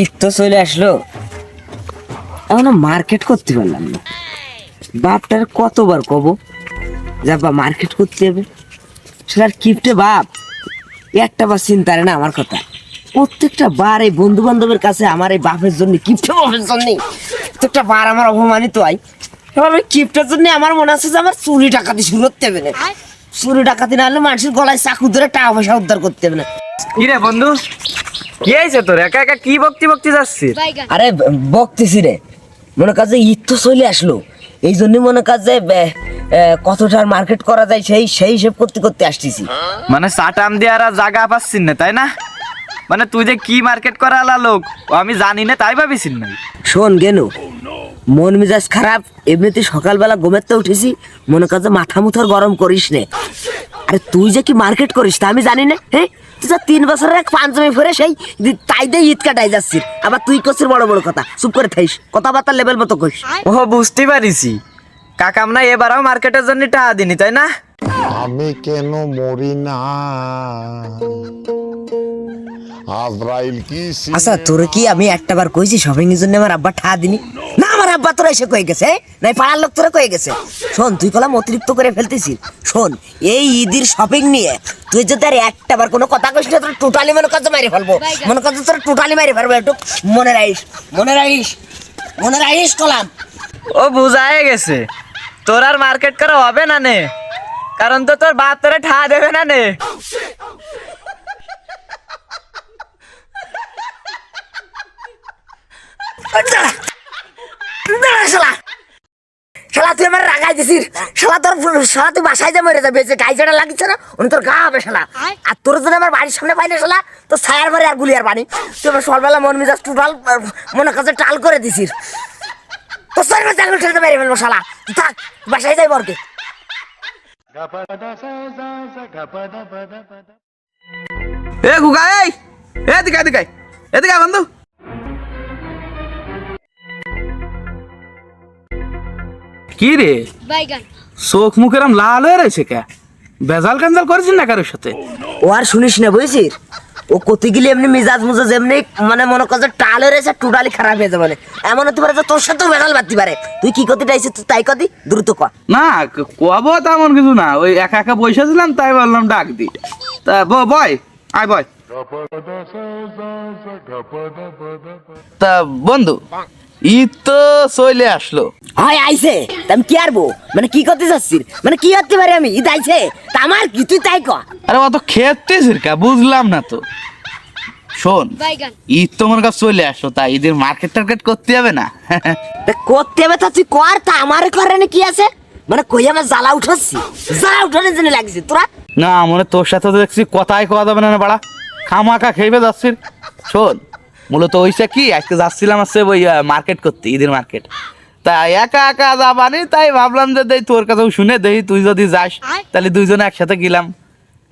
ঈদ তো চলে আসলো। এখনও মার্কেট করতে পারলাম না। বাপটার কতবার কব? যা মার্কেট করতে হবে সেটার কিপটে বাপ। একটা বার চিন্তা না আমার কথা। প্রত্যেকটা বার এই বন্ধু বান্ধবের কাছে আমার এই বাপের জন্য কিপটে বাপের জন্য। প্রত্যেকটা বার আমার অপমানিত হয়। ওই কিপটার জন্য আমার মনে আছে যে আমার চুরি ডাকাতি শুরু করতে হবে না। চুরি ডাকাতি না হলে মানুষের গলায় চাকু ধরে টাকা পয়সা উদ্ধার করতে হবে না। কি রে বন্ধু? কি হয়েছে তোর? একা একা কি বকতি বকতি যাচ্ছিস? আরে বকতেছি রে। মনে কাজ ঈদ তো চলে আসলো। এই জন্য মনে কাজ কতটার মার্কেট করা যায় সেই সেই হিসেব করতে করতে আসতেছি। মানে চাটাম দিয়ে আর জায়গা পাচ্ছিস না তাই না? মানে তুই যে কি মার্কেট করা আলা লোক আমি জানি না তাই ভাবিছিস না শোন গেন মন মেজাজ খারাপ এমনিতে সকালবেলা ঘুমের তো উঠেছি। মনে কাজ মাথা মুথার গরম করিস নে। আরে তুই যে কি মার্কেট করিস তা আমি জানি না হ্যাঁ তুই যা তিন বছরের এক পাঞ্জামি ফেরে সেই তাই দিয়ে ঈদ কাটাই যাচ্ছিস। আবার তুই করছিস বড় বড় কথা। চুপ করে থাইস কথাবার্তা লেভেল মতো কইস ও বুঝতে পারিছি। কাকাম না এবারও মার্কেটের জন্য টাকা দিনি তাই না? আমি কেন মরি না? আজরাইল কি আচ্ছা তোর কি আমি একটা বার কইছি শপিং এর জন্য আমার আব্বা ঠা দিনি? না আমার আব্বা তোরা এসে কয়ে গেছে নাই পাড়ার লোক তোরা কয়ে গেছে। শোন তুই কলাম অতিরিক্ত করে ফেলতেছিস। শোন এই ঈদের শপিং নিয়ে তুই যদি আর একটা বার কোনো কথা কইস না তোর টোটালি মনে কাজ মারি ফেলব। মনে কাজ তোর টোটালি মারি ফেলব। একটু মনে রাখিস মনে রাখিস মনে রাখিস কলাম। ও বুঝায় গেছে। তোর আর মার্কেট করা হবে না নে? কারণ তো তোর বাপ তোরে ঠা দেবে না নে? শালা। শালা তুই আমার রাগাই দিছিস। শালা তোর শালা তুই বাসায় যা মরে যাবে যে গাই যেটা লাগিচ্ছে না উনি তোর গা হবে শালা। আর তোর যদি আমার বাড়ির সামনে পাইলে শালা তো ছায়ার বাড়ি আর গুলিয়ার বাড়ি। তুই আমার সকালবেলা মন মেজাজ টোটাল মনে কাছে টাল করে দিছিস। তো সাইড মাঝে আঙুল ঠেলতে মেরে ফেলব শালা। তুই থাক বাসায় যাই বরকে। এ গুগা এই। এদিকে এদিকে। এদিকে আয় বন্ধু। কি রে? বাইগান। চোখ মুখ এরম লাল হয়ে রয়েছে কে? বেজাল কাঞ্জাল করেছিস না কারোর সাথে? ও আর শুনিস না বুঝছিস? ও কতি গেলে এমনি মেজাজ মুজাজ এমনি মানে মনে কর যে টাল হয়ে রয়েছে টোটালি খারাপ হয়ে যাবে। মানে এমন হতে পারে যে তোর সাথেও বেড়াল বাড়তে পারে। তুই কি কতি চাইছিস তুই তাই কতি? দ্রুত কর না কব তেমন কিছু না। ওই একা একা বসেছিলাম তাই বললাম ডাক দি। তা বয় আয় বয়। তা বন্ধু ঈদ তো চলে আসলো। হয় আইছে। আমি কি আরবো? মানে কি করতে চাচ্ছিস? মানে কি করতে পারি আমি? ঈদ আইছে। তা আমার কি? তুই তাই কর আরে অত খেতে কা বুঝলাম না তো। শোন ঈদ তো মনে কাছে চলে আসলো তা ঈদের মার্কেট টার্কেট করতে হবে না? করতে হবে তা তুই কর তা আমার করে কি আছে? মানে কই আমার জ্বালা উঠাচ্ছি? জ্বালা উঠানোর জন্য লাগছে তোরা? না মনে তোর সাথে তো দেখছি কথাই কথা যাবে না বাড়া। খামাখা খেয়ে যাচ্ছিস। শোন মূলত ওইসে কি আজকে যাচ্ছিলাম হচ্ছে ওই মার্কেট করতে ঈদের মার্কেট তা একা একা যাবানি তাই ভাবলাম যে দেই তোর কাছেও শুনে দেই তুই যদি যাস তাহলে দুইজনে একসাথে গেলাম।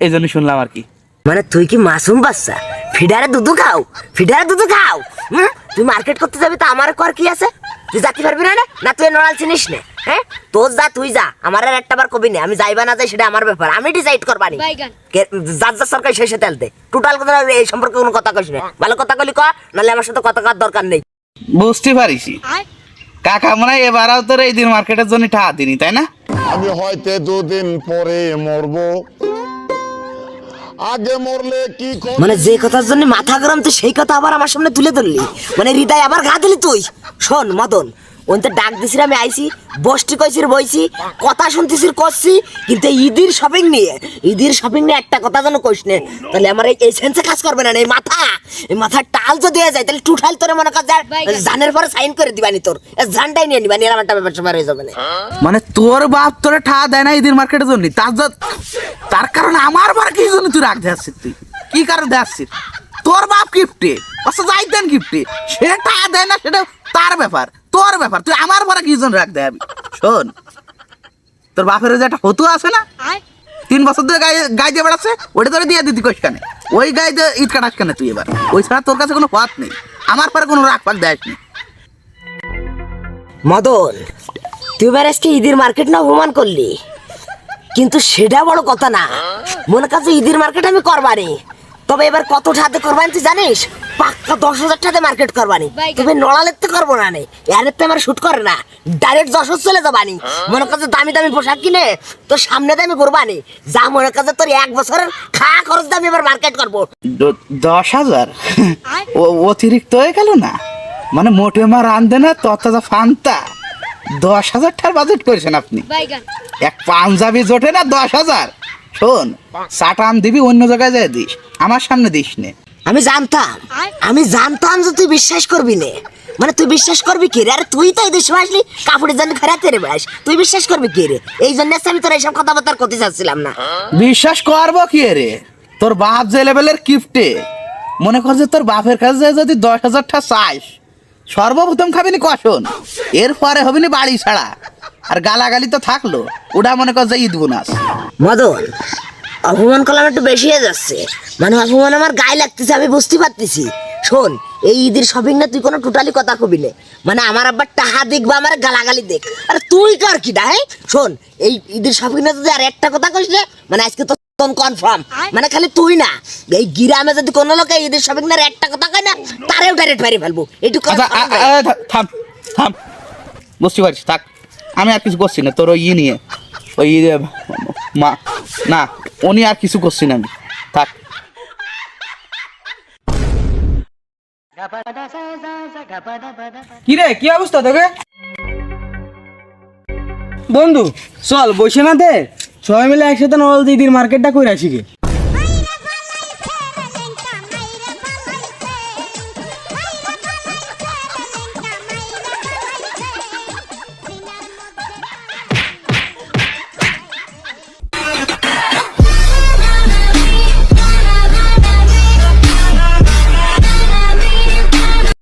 এই জন্য শুনলাম আর কি। মানে তুই কি মাসুম বাচ্চা? ফিডারে দুধু খাও ফিডারে দুধু খাও। হুম? তুই মার্কেট করতে যাবি তা আমার কর কি আছে? তুই যাতে পারবি না না তুই নড়াল চিনিস না হ্যাঁ? তোর যা তুই যা। আমার আর একটা বার কবি না আমি যাইবা না যাই সেটা আমার ব্যাপার। আমি ডিসাইড করবানি যার যার সরকার শেষে তেলতে টোটাল কথা এই সম্পর্কে কোনো কথা কইস না। ভালো কথা কলি ক নাহলে আমার সাথে কথা কর দরকার নেই। বুঝতে পারিস আয়। কাকা মনে হয় এবারও তোর এই দিন মার্কেটের জন্য ঠা দিনি তাই না? আমি হয়তো দুদিন পরে মরব। আগে মরলে কি মানে যে কথার জন্য মাথা গরম তো সেই কথা আবার আমার সামনে তুলে ধরলি। মানে হৃদয় আবার গা দিলি তুই। শোন, মদন ওই তো ডাক দিছিস আমি আইছি বসটি কইছির বইছি কথা শুনতেছির করছি কিন্তু ঈদের শপিং নিয়ে ঈদের শপিং নিয়ে একটা কথা যেন কইস নে তাহলে আমার এই সেন্সে কাজ করবে না এই মাথা এই মাথার টাল যদি হয়ে যায় তাহলে টুঠাল তোরে মনে কর যা- জানের পরে সাইন করে দিবানি তোর জানটাই নিয়ে নিবানি আর একটা ব্যাপার স্যাপার হয়ে যাবে না। মানে তোর বাপ তোরে ঠা দেয় না ঈদের মার্কেটের জন্য? তার তার কারণে আমার বার কি জন্য তুই রাখ আসছিস তুই? কি কারণে আসছিস তোর বাপ গিফটে আচ্ছা যাই দেন গিফটে সে টাকা দেয় না সেটা তার ব্যাপার। তোর ব্যাপার, তুই আমার পরে কি রাখ দেয় শোন, তোর বাপের যে একটা হতু আছে না, তিন বছর ধরে গায়ে দিয়ে বেড়াচ্ছে, ওটা তোরে দিয়ে দিতি কোষ ওই গায়ে দিয়ে ঈদ কাটাস কানে তুই এবার? ওই ছাড়া তোর কাছে কোনো পথ নেই, আমার পরে কোনো রাগ পাক দেয় নি। মদন, তুই এবার আজকে ঈদের মার্কেট না অপমান করলি? কিন্তু সেটা বড় কথা না। মনে কাছে ঈদের মার্কেট আমি করবানি। তবে এবার কত টাকাতে করবানি তুই জানিস? পাক্কা দশ হাজার টাকাতে মার্কেট করবানি। তুমি নড়ালের তো করব না নে। এর তো আমার শুট করে না। ডাইরেক্ট যশোর চলে যাবানি। মনে করছে দামি দামি পোশাক কিনে তোর সামনে দামি করবানি যা মনে করছে তোর এক বছরের খাওয়া খরচ দামি এবার মার্কেট করব। দশ হাজার? অতিরিক্ত হয়ে গেল না? মানে মোটে মা রান্ধে না তত ফান্তা। দশ হাজার টাকার বাজেট করেছেন আপনি। এক পাঞ্জাবি জোটে না দশ হাজার? শোন সাটান দিবি অন্য জায়গায় যায় দিস। আমার সামনে দিস নে। আমি জানতাম। আমি জানতাম যে তুই বিশ্বাস করবি নে। মানে তুই বিশ্বাস করবি কি রে? আরে তুই তো এই দেশে আসলি কাপড়ের জন্য ফেরাতে রে বাস তুই বিশ্বাস করবি কি রে? এই জন্য আমি তোর এইসব কথাবার্তা করতে চাচ্ছিলাম না। বিশ্বাস করব কি রে? তোর বাপ যে লেভেলের কিফটে মনে কর যে তোর বাপের কাছে যদি দশ হাজার টাকা চাইস সর্বপ্রথম খাবিনি কষণ এরপরে হবিনি বাড়ি ছাড়া। আর গালাগালি তো থাকল ওটা মনে কর যে ঈদ বোনাস। মদন অপমান করলাম একটু বেশি হয়ে যাচ্ছে। মানে অপমান আমার গায়ে লাগতেছে আমি বুঝতে পারতেছি। শোন এই ঈদের শপিং না তুই কোনো টোটালি কথা কবি নে। মানে আমার আব্বার টাহা দিক বা আমার গালাগালি দেখ। আরে তুই কর কি না হ্যাঁ? শোন এই ঈদের শপিং না যদি আর একটা কথা কইস না মানে আজকে তো কনফার্ম মানে খালি তুই না এই গ্রামে যদি কোনো লোক এই ঈদের শপিং না একটা কথা কয় না তারেও ডাইরেক্ট মারি ফেলব। এইটুকু আচ্ছা থাম থাম বুঝতে পারছিস থাক। আমি আর কিছু করছি না তোর ওই ই নিয়ে। ওই মা না। উনি আর কিছু করছি না আমি। থাক। কি রে কি অবস্থা তোকে? বন্ধু, চল বসে না দে সবাই মিলে একসাথে নল দিদির মার্কেটটা করে আসি গে।